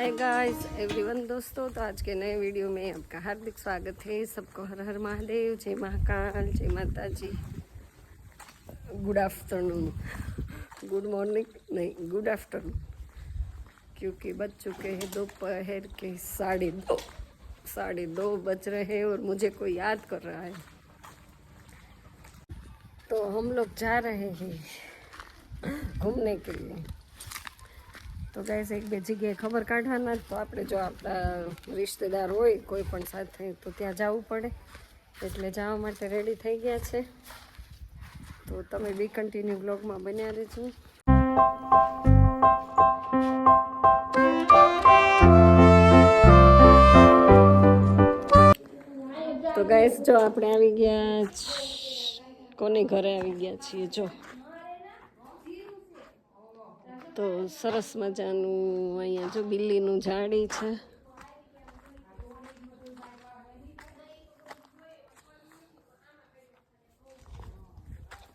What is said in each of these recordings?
Hi guys everyone दोस्तों तो आज के नए वीडियो में आपका हार्दिक स्वागत है। सबको हर हर महादेव, जय महाकाल, जय माता ji good afternoon good morning नहीं गुड आफ्टरनून क्योंकि बज चुके हैं दोपहर के साढ़े दो साढ़े दो बज रहे हैं और मुझे कोई याद कर रहा है। तो हम लोग जा रहे हैं घूमने के लिए। તો ગાઈસ એક બે જગ્યાએ ખબર કાઢવાના જ. તો આપણે જો આપણા રિશ્તેદાર હોય, કોઈ પણ સાથે, તો ત્યાં જવું પડે. એટલે જવા માટે રેડી થઈ ગયા છે. તો તમે બી કન્ટિન્યુ બ્લોગમાં બન્યા રહેજો. તો ગાઈસ જો આપણે આવી ગયા કોને ઘરે આવી ગયા છીએ? જો. તો સરસ મજાનું અહીંયા જો બિલ્લીનું ઝાડી છે.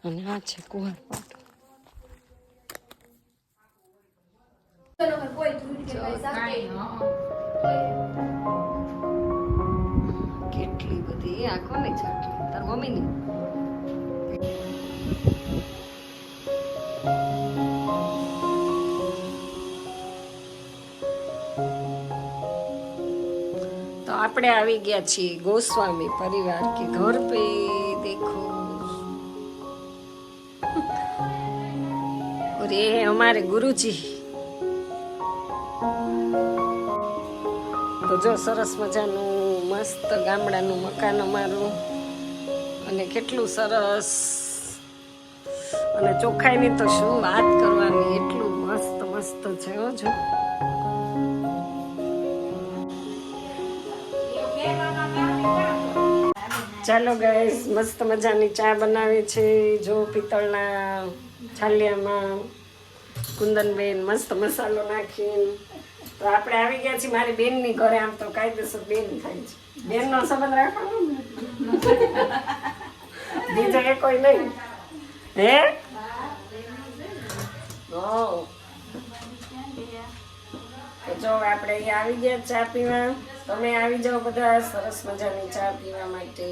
અને આ છે કુંવર કેટલી બધી આ કોની છાટલી તાર મમ્મીની. આપણે આવી ગયા છીએ ગોસ્વામી પરિવાર કે ઘર પે દેખો. અરે અમારે ગુરુજી. તો જો સરસ મજાનું મસ્ત ગામડાનું મકાન અમારું. અને કેટલું સરસ. અને ચોખ્ખાઈની તો શું વાત કરવાની, એટલું મસ્ત મસ્ત છે જો. ચાલો ગાઈસ મસ્ત મજાની ચા બનાવી છે. જો પિત્તળના છાલિયામાં કુંદનબેન મસ્ત મસાલો નાખીને. તો આપણે આવી ગયા છીએ મારી બેનની ઘરે, આમ તો કાયદેસર બેન થાય છે. બેનનો સંબંધ રાખવાનો ને? બીજો એ કોઈ નહીં. હે. તો જો આપણે અહીંયા આવી ગયા ચા પીવા. તમે આવી જાઓ બધા સરસ મજાની ચા પીવા માટે.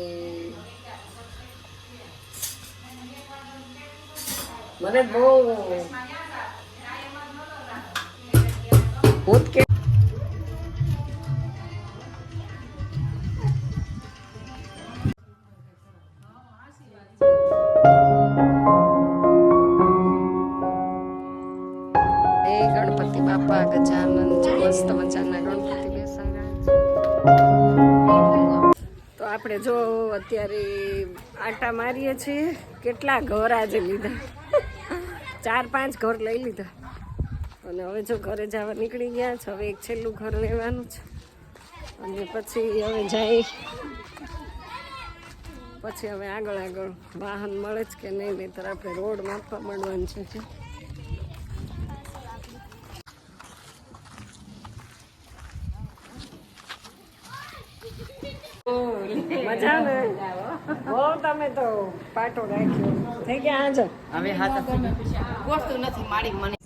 મને બહુ ભૂત ગણપતિ બાપા ગજાનંદ મસ્ત મજાના ગણપતિ તો આપણે જો અત્યારે આટા મારીએ છીએ. કેટલા ઘર આજે લીધા? ચાર પાંચ ઘર લઈ લીધા. અને હવે જો ઘરે જવા નીકળી ગયા છે, હવે એક છેલ્લું ઘર લેવાનું છે. અને પછી હવે જાય. પછી હવે આગળ આગળ વાહન મળે જ કે નહીં, નહીતર આપણે રોડ માપવા મળવાનું છે. મજા ને બહુ તમે તો પાટો રાખ્યો. થઈ ગયા હાજર હવે હાથ ગોઠતું નથી મારી મને.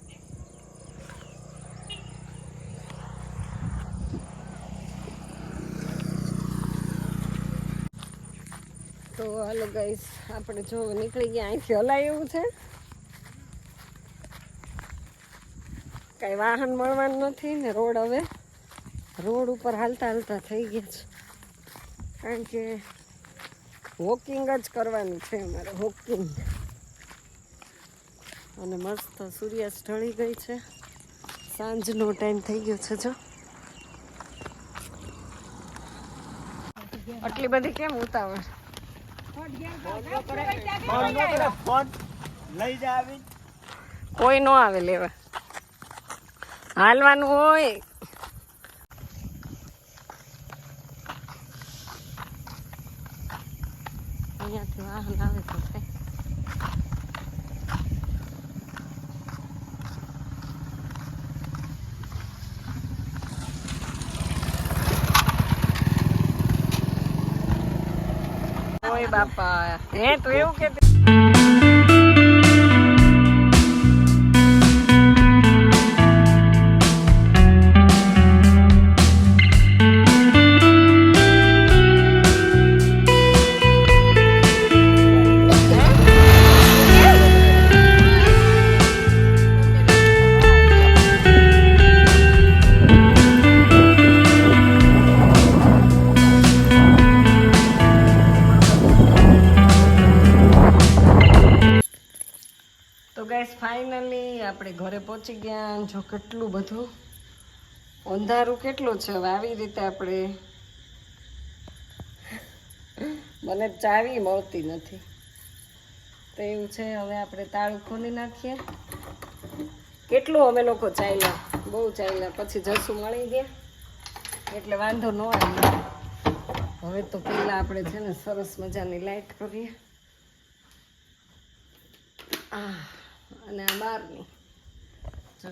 તો હાલો ગાઈસ આપણે જો નીકળી ગયા અહીંથી હલાય એવું છે. કઈ વાહન મળવાનું નથી ને રોડ હવે. રોડ ઉપર હાલતા હાલતા થઈ ગયા છે. કારણ કે વોકિંગ જ કરવાનું છે અમારે વોકિંગ અને મસ્ત સૂર્યાસ્ત ઢળી ગઈ છે. સાંજનો ટાઈમ થઈ ગયો છે જો. આટલી બધી કેમ ઉતાવળ? કોઈ નો આવે લેવા. હાલવાનું હોય. અહીંયાથી વાહન આવે તો બાપા. હે તું એવું કે આપણે ઘરે પહોંચી ગયા જો કેટલું બધું અંધારું કેટલું છે, હવે આવી રીતે આપણે મને ચાવી મળતી નથી. તો એવું છે, હવે આપણે તાળું ખોલી નાખીએ. કેટલું અમે લોકો ચાલ્યા? બહુ ચાલ્યા. પછી જસું મળી ગયા. એટલે વાંધો ન આવ્યો હવે તો પહેલાં આપણે છે ને સરસ મજાની લાઈટ કરીએ. આ અને આ બહારની જો